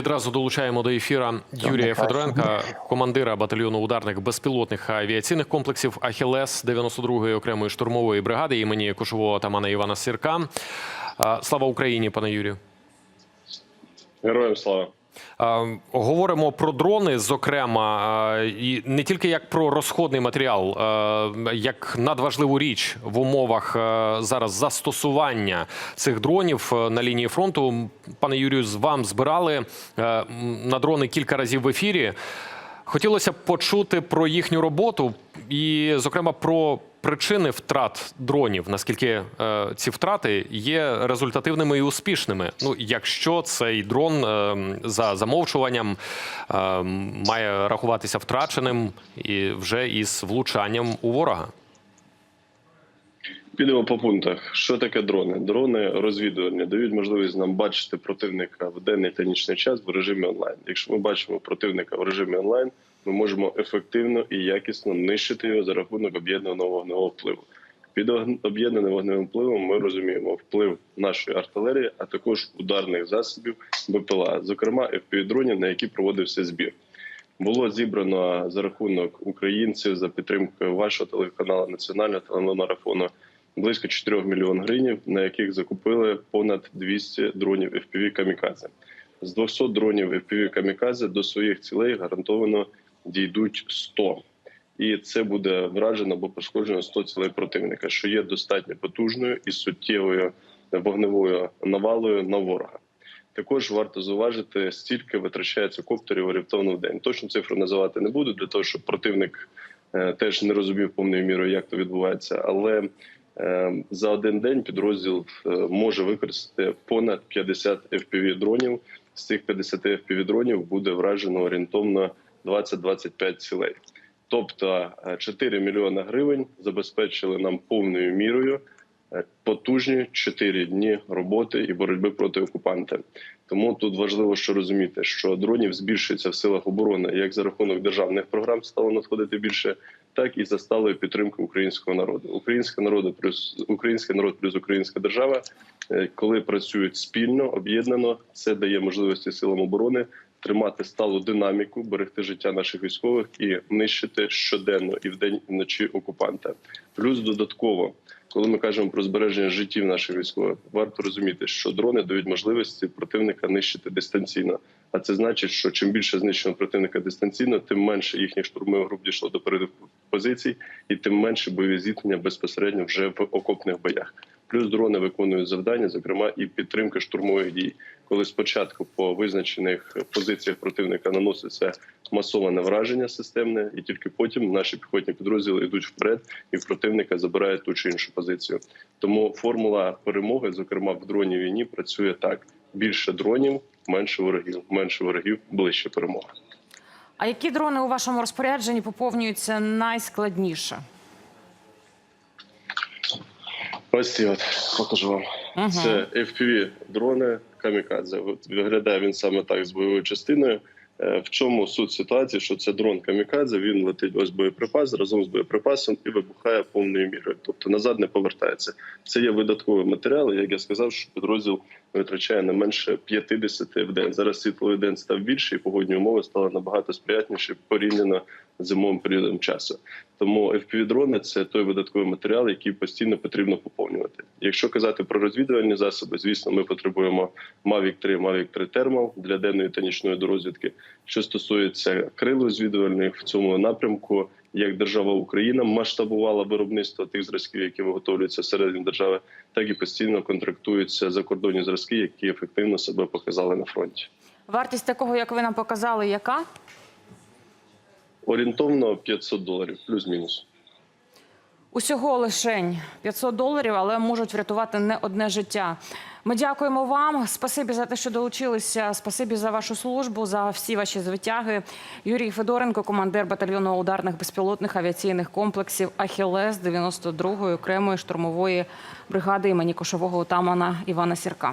Відразу долучаємо до ефіра Юрія Федоренка, командира батальйону ударних безпілотних авіаційних комплексів Ахілес 92-ї окремої штурмової бригади імені кошового атамана Івана Сірка. Слава Україні, пане Юрію. Героям слава. Говоримо про дрони, зокрема, і не тільки як про розходний матеріал, як надважливу річ в умовах зараз застосування цих дронів на лінії фронту. Пане Юрію, з вам збирали на дрони кілька разів в ефірі. Хотілося б почути про їхню роботу і, зокрема, про причини втрат дронів. Наскільки е, ці втрати є результативними і успішними? Ну, якщо цей дрон е, за замовчуванням е, має рахуватися втраченим і вже із влучанням у ворога. Підемо по пунктах. Що таке дрони? Дрони розвідувальні дають можливість нам бачити противника в денний та нічний час в режимі онлайн. Якщо ми бачимо противника в режимі онлайн, ми можемо ефективно і якісно нищити його за рахунок об'єднаного вогневого впливу. Під об'єднаним вогневим впливом ми розуміємо вплив нашої артилерії, а також ударних засобів БПЛА, зокрема FPV-дронів, на які проводився збір. було зібрано за рахунок українців за підтримкою вашого телеканалу національного телемарафону близько 4 мільйон гривень, на яких закупили понад 200 дронів FPV камікадзе. З 200 дронів FPV камікадзе до своїх цілей гарантовано дійдуть 100. І це буде вражено або пошкоджено 100 цілей противника, що є достатньо потужною і суттєвою вогневою навалою на ворога. Також варто зауважити, стільки витрачається коптерів орієнтовно в день. Точну цифру називати не буду для того, щоб противник е, теж не розумів повною мірою, як то відбувається. Але е, за один день підрозділ е, може використати понад 50 fpv дронів. З цих 50 fpv дронів буде вражено орієнтовно 20-25 цілей. Тобто е, 4 мільйони гривень забезпечили нам повною мірою е, потужні 4 дні роботи і боротьби проти окупанта. Тому тут важливо, що розуміти, що дронів збільшується в силах оборони як за рахунок державних програм стало надходити більше, так і за сталою підтримкою українського народу. Український народ плюс український народ плюс українська держава, е, коли працюють спільно, об'єднано, це дає можливості силам оборони тримати сталу динаміку, берегти життя наших військових і нищити щоденно і вдень, і вночі окупанта. Плюс додатково, коли ми кажемо про збереження життів наших військових, варто розуміти, що дрони дають можливості противника нищити дистанційно. А це значить, що чим більше знищено противника дистанційно, тим менше їхніх штурмових груп дійшло до позицій, і тим менше бойові зіткнення безпосередньо вже в окопних боях. Плюс дрони виконують завдання, зокрема і підтримки штурмових дій, коли спочатку по визначених позиціях противника наноситься масоване враження системне, і тільки потім наші піхотні підрозділи йдуть вперед і противника забирають ту чи іншу позицію. Тому формула перемоги, зокрема в дроній війні, працює так: більше дронів, менше ворогів, менше ворогів, ближче перемога. А які дрони у вашому розпорядженні поповнюються найскладніше? Ось ці от покажу вам. Мгм. Це FPV дрони камікадзе. От виглядає він саме так з бойовою частиною. Е, В чому суть ситуації? Що це дрон камікадзе, він летить ось боєприпас разом з боєприпасом і вибухає повною мірою. Тобто назад не повертається. Це є видатковий матеріал. Як я сказав, що підрозділ витрачає не менше 50 в день. Зараз світловий день став більший, і погодні умови стали набагато сприятніші порівняно з зимовим періодом часу. Тому FPV-дрони – це той видатковий матеріал, який постійно потрібно поповнювати. Якщо казати про розвідувальні засоби, звісно, ми потребуємо Mavic 3, Mavic 3 Thermal для денної та нічної дорозвідки. Що стосується крил розвідувальних в цьому напрямку, як держава Україна масштабувала виробництво тих зразків, які виготовлюються всередині держави, так і постійно контрактуються закордонні зразки, які ефективно себе показали на фронті. Вартість такого, як ви нам показали, яка? Орієнтовно 500 доларів, плюс-мінус. Усього лишень 500 доларів, але можуть врятувати не одне життя. Ми дякуємо вам. Спасибі за те, що долучилися. Спасибі за вашу службу, за всі ваші звитяги. Юрій Федоренко, командир батальйону ударних безпілотних авіаційних комплексів Ахілес 92-ї окремої штурмової бригади імені кошового отамана Івана Сірка.